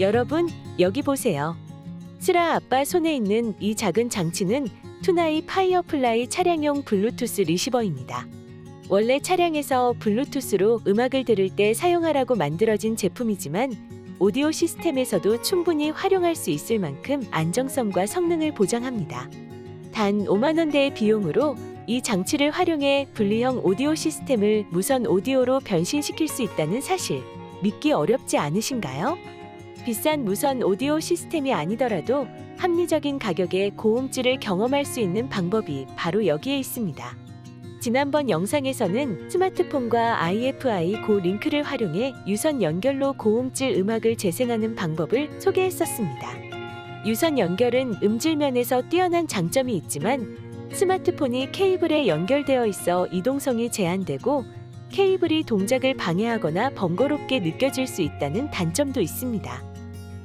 여러분, 여기 보세요. 스라 아빠 손에 있는 이 작은 장치는 투나이 파이어플라이 차량용 블루투스 리시버입니다. 원래 차량에서 블루투스로 음악을 들을 때 사용하라고 만들어진 제품이지만 오디오 시스템에서도 충분히 활용할 수 있을 만큼 안정성과 성능을 보장합니다. 단 5만 원대의 비용으로 이 장치를 활용해 분리형 오디오 시스템을 무선 오디오로 변신시킬 수 있다는 사실 믿기 어렵지 않으신가요? 비싼 무선 오디오 시스템이 아니더라도 합리적인 가격에 고음질을 경험할 수 있는 방법이 바로 여기에 있습니다. 지난번 영상에서는 스마트폰과 IFI 고 링크를 활용해 유선 연결로 고음질 음악을 재생하는 방법을 소개했었습니다. 유선 연결은 음질 면에서 뛰어난 장점이 있지만 스마트폰이 케이블에 연결되어 있어 이동성이 제한되고 케이블이 동작을 방해하거나 번거롭게 느껴질 수 있다는 단점도 있습니다.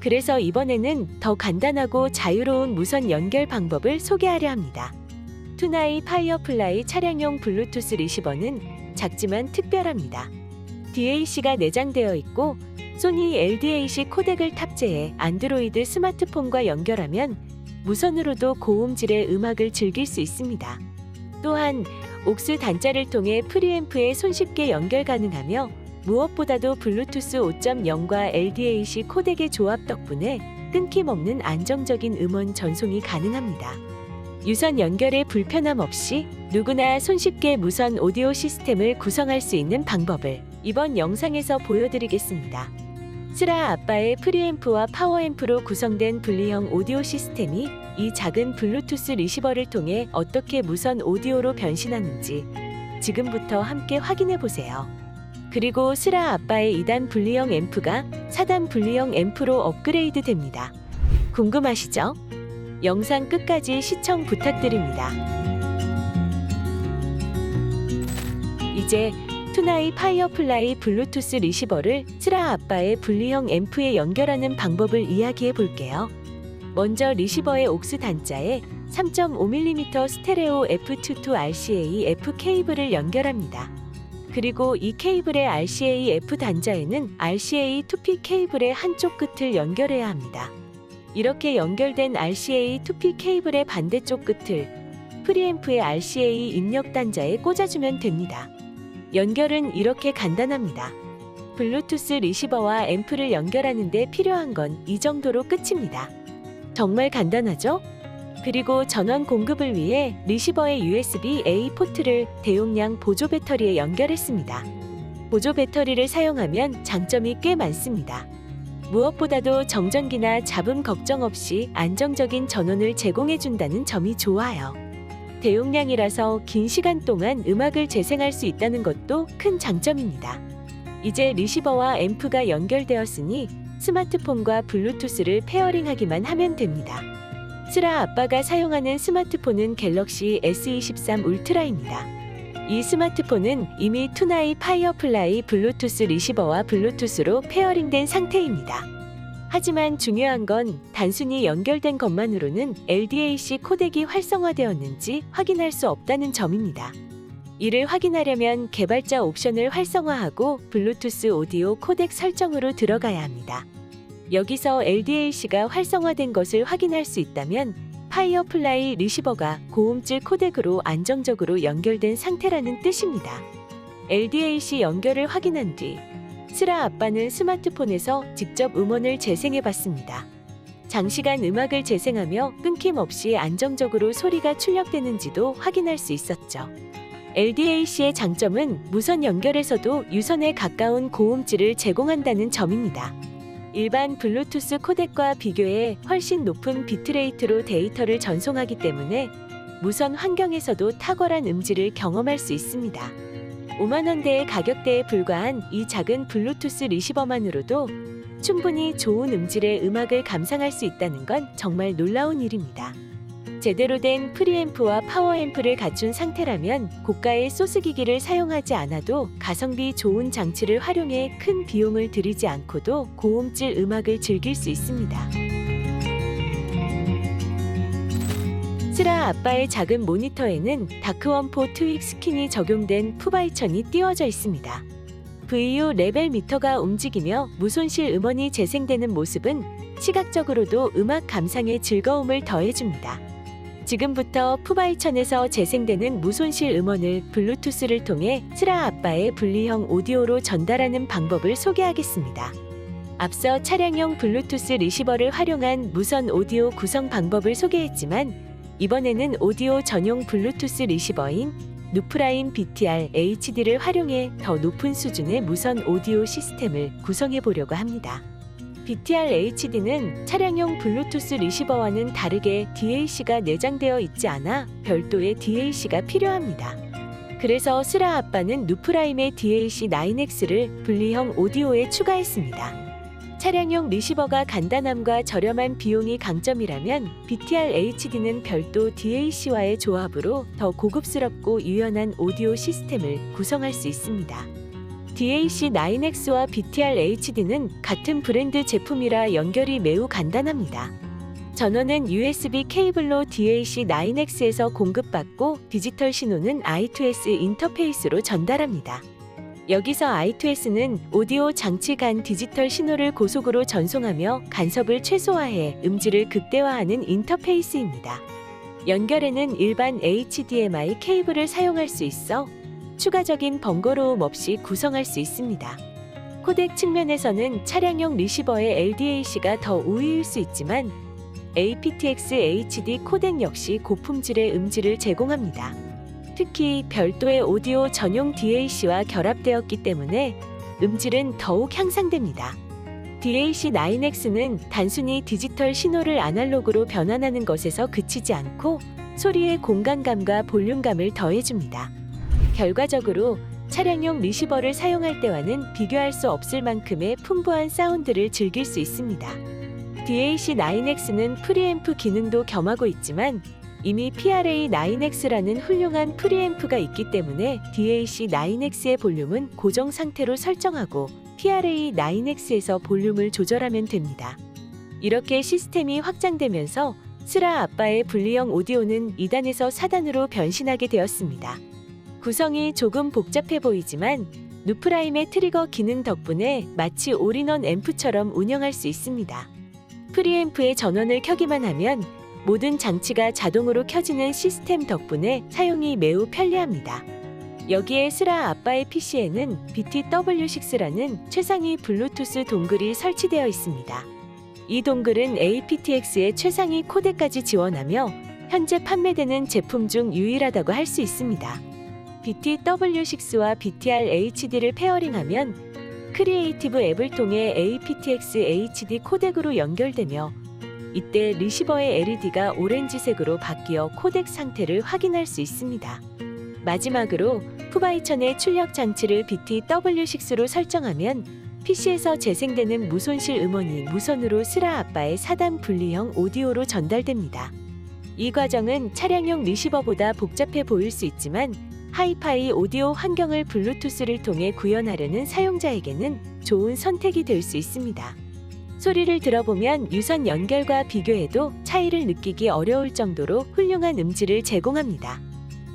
그래서 이번에는 더 간단하고 자유로운 무선 연결 방법을 소개하려 합니다. 투나이 파이어플라이 차량용 블루투스 리시버는 작지만 특별합니다. DAC가 내장되어 있고 소니 LDAC 코덱을 탑재해 안드로이드 스마트폰과 연결하면 무선으로도 고음질의 음악을 즐길 수 있습니다. 또한 옥스 단자를 통해 프리앰프에 손쉽게 연결 가능하며 무엇보다도 블루투스 5.0과 LDAC 코덱의 조합 덕분에 끊김없는 안정적인 음원 전송이 가능합니다. 유선 연결에 불편함 없이 누구나 손쉽게 무선 오디오 시스템을 구성할 수 있는 방법을 이번 영상에서 보여드리겠습니다. 스라 아빠의 프리앰프와 파워앰프로 구성된 분리형 오디오 시스템이 이 작은 블루투스 리시버를 통해 어떻게 무선 오디오로 변신하는지 지금부터 함께 확인해 보세요. 그리고 스라 아빠의 2단 분리형 앰프가 4단 분리형 앰프로 업그레이드 됩니다. 궁금하시죠? 영상 끝까지 시청 부탁드립니다. 이제 투나이 파이어플라이 블루투스 리시버를 스라 아빠의 분리형 앰프에 연결하는 방법을 이야기해 볼게요. 먼저 리시버의 옥스 단자에 3.5mm 스테레오 F22 RCA F 케이블을 연결합니다. 그리고 이 케이블의 RCA F 단자에는 RCA 2P 케이블의 한쪽 끝을 연결해야 합니다. 이렇게 연결된 RCA 2P 케이블의 반대쪽 끝을 프리앰프의 RCA 입력 단자에 꽂아주면 됩니다. 연결은 이렇게 간단합니다. 블루투스 리시버와 앰프를 연결하는데 필요한 건 이 정도로 끝입니다. 정말 간단하죠? 그리고 전원 공급을 위해 리시버의 USB-A 포트를 대용량 보조 배터리에 연결했습니다. 보조 배터리를 사용하면 장점이 꽤 많습니다. 무엇보다도 정전기나 잡음 걱정 없이 안정적인 전원을 제공해준다는 점이 좋아요. 대용량이라서 긴 시간 동안 음악을 재생할 수 있다는 것도 큰 장점입니다. 이제 리시버와 앰프가 연결되었으니 스마트폰과 블루투스를 페어링하기만 하면 됩니다. 스라 아빠가 사용하는 스마트폰은 갤럭시 S23 울트라입니다. 이 스마트폰은 이미 투나이 파이어플라이 블루투스 리시버와 블루투스로 페어링된 상태입니다. 하지만 중요한 건 단순히 연결된 것만으로는 LDAC 코덱이 활성화되었는지 확인할 수 없다는 점입니다. 이를 확인하려면 개발자 옵션을 활성화하고 블루투스 오디오 코덱 설정으로 들어가야 합니다. 여기서 LDAC가 활성화된 것을 확인할 수 있다면 파이어플라이 리시버가 고음질 코덱으로 안정적으로 연결된 상태라는 뜻입니다. LDAC 연결을 확인한 뒤 스라 아빠는 스마트폰에서 직접 음원을 재생해 봤습니다. 장시간 음악을 재생하며 끊김없이 안정적으로 소리가 출력되는지도 확인할 수 있었죠. LDAC의 장점은 무선 연결에서도 유선에 가까운 고음질을 제공한다는 점입니다. 일반 블루투스 코덱과 비교해 훨씬 높은 비트레이트로 데이터를 전송하기 때문에 무선 환경에서도 탁월한 음질을 경험할 수 있습니다. 5만 원대의 가격대에 불과한 이 작은 블루투스 리시버만으로도 충분히 좋은 음질의 음악을 감상할 수 있다는 건 정말 놀라운 일입니다. 제대로 된 프리앰프와 파워앰프를 갖춘 상태라면 고가의 소스 기기를 사용하지 않아도 가성비 좋은 장치를 활용해 큰 비용을 들이지 않고도 고음질 음악을 즐길 수 있습니다. 스라 아빠의 작은 모니터에는 다크원포 트윅 스킨이 적용된 푸바이천이 띄워져 있습니다. VU 레벨 미터가 움직이며 무손실 음원이 재생되는 모습은 시각적으로도 음악 감상에 즐거움을 더해줍니다. 지금부터 푸바이천에서 재생되는 무손실 음원을 블루투스를 통해 스라 아빠의 분리형 오디오로 전달하는 방법을 소개하겠습니다. 앞서 차량용 블루투스 리시버를 활용한 무선 오디오 구성 방법을 소개했지만 이번에는 오디오 전용 블루투스 리시버인 누프라임 BTR HD를 활용해 더 높은 수준의 무선 오디오 시스템을 구성해 보려고 합니다. BTR HD는 차량용 블루투스 리시버와는 다르게 DAC가 내장되어 있지 않아 별도의 DAC가 필요합니다. 그래서 스라 아빠는 누프라임의 DAC 9X를 분리형 오디오에 추가했습니다. 차량용 리시버가 간단함과 저렴한 비용이 강점이라면 BTR HD는 별도 DAC와의 조합으로 더 고급스럽고 유연한 오디오 시스템을 구성할 수 있습니다. DAC 9X와 BTR HD는 같은 브랜드 제품이라 연결이 매우 간단합니다. 전원은 USB 케이블로 DAC 9X에서 공급받고 디지털 신호는 I2S 인터페이스로 전달합니다. 여기서 I2S는 오디오 장치 간 디지털 신호를 고속으로 전송하며 간섭을 최소화해 음질을 극대화하는 인터페이스입니다. 연결에는 일반 HDMI 케이블을 사용할 수 있어 추가적인 번거로움 없이 구성할 수 있습니다. 코덱 측면에서는 차량용 리시버의 LDAC가 더 우위일 수 있지만 aptX HD 코덱 역시 고품질의 음질을 제공합니다. 특히 별도의 오디오 전용 DAC와 결합되었기 때문에 음질은 더욱 향상됩니다. DAC 9X는 단순히 디지털 신호를 아날로그로 변환하는 것에서 그치지 않고 소리의 공간감과 볼륨감을 더해줍니다. 결과적으로 차량용 리시버를 사용할 때와는 비교할 수 없을 만큼의 풍부한 사운드를 즐길 수 있습니다. DAC 9X는 프리앰프 기능도 겸하고 있지만 이미 PRA 9X라는 훌륭한 프리앰프가 있기 때문에 DAC 9X의 볼륨은 고정 상태로 설정하고 PRA 9X에서 볼륨을 조절하면 됩니다. 이렇게 시스템이 확장되면서 스라 아빠의 분리형 오디오는 2단에서 4단으로 변신하게 되었습니다. 구성이 조금 복잡해 보이지만 누프라임의 트리거 기능 덕분에 마치 올인원 앰프처럼 운영할 수 있습니다. 프리앰프의 전원을 켜기만 하면 모든 장치가 자동으로 켜지는 시스템 덕분에 사용이 매우 편리합니다. 여기에 스라 아빠의 PC에는 BTW6라는 최상위 블루투스 동글이 설치되어 있습니다. 이 동글은 aptX의 최상위 코덱까지 지원하며 현재 판매되는 제품 중 유일하다고 할 수 있습니다. BTW6와 BTR HD를 페어링하면 크리에이티브 앱을 통해 aptX HD 코덱으로 연결되며 이때 리시버의 LED가 오렌지색으로 바뀌어 코덱 상태를 확인할 수 있습니다. 마지막으로 푸바이천의 출력 장치를 BTW6로 설정하면 PC에서 재생되는 무손실 음원이 무선으로 스라 아빠의 4단 분리형 오디오로 전달됩니다. 이 과정은 차량용 리시버보다 복잡해 보일 수 있지만 하이파이 오디오 환경을 블루투스를 통해 구현하려는 사용자에게는 좋은 선택이 될 수 있습니다. 소리를 들어보면 유선 연결과 비교해도 차이를 느끼기 어려울 정도로 훌륭한 음질을 제공합니다.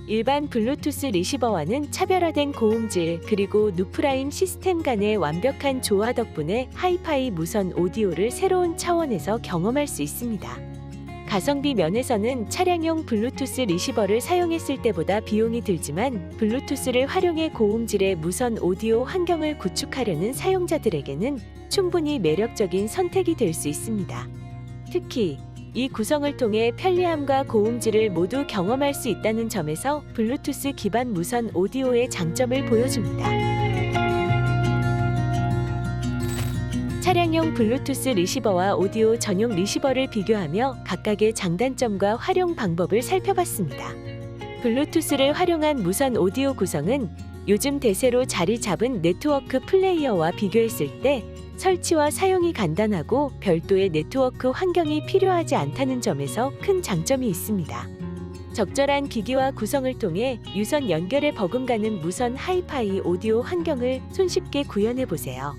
일반 블루투스 리시버와는 차별화된 고음질 그리고 누프라임 시스템 간의 완벽한 조화 덕분에 하이파이 무선 오디오를 새로운 차원에서 경험할 수 있습니다. 가성비 면에서는 차량용 블루투스 리시버를 사용했을 때보다 비용이 들지만 블루투스를 활용해 고음질의 무선 오디오 환경을 구축하려는 사용자들에게는 충분히 매력적인 선택이 될 수 있습니다. 특히 이 구성을 통해 편리함과 고음질을 모두 경험할 수 있다는 점에서 블루투스 기반 무선 오디오의 장점을 보여줍니다. 차량용 블루투스 리시버와 오디오 전용 리시버를 비교하며 각각의 장단점과 활용 방법을 살펴봤습니다. 블루투스를 활용한 무선 오디오 구성은 요즘 대세로 자리 잡은 네트워크 플레이어와 비교했을 때 설치와 사용이 간단하고 별도의 네트워크 환경이 필요하지 않다는 점에서 큰 장점이 있습니다. 적절한 기기와 구성을 통해 유선 연결에 버금가는 무선 하이파이 오디오 환경을 손쉽게 구현해 보세요.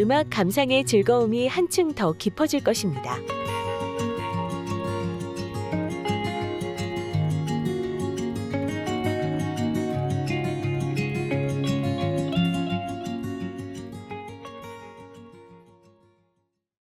음악 감상의 즐거움이 한층 더 깊어질 것입니다.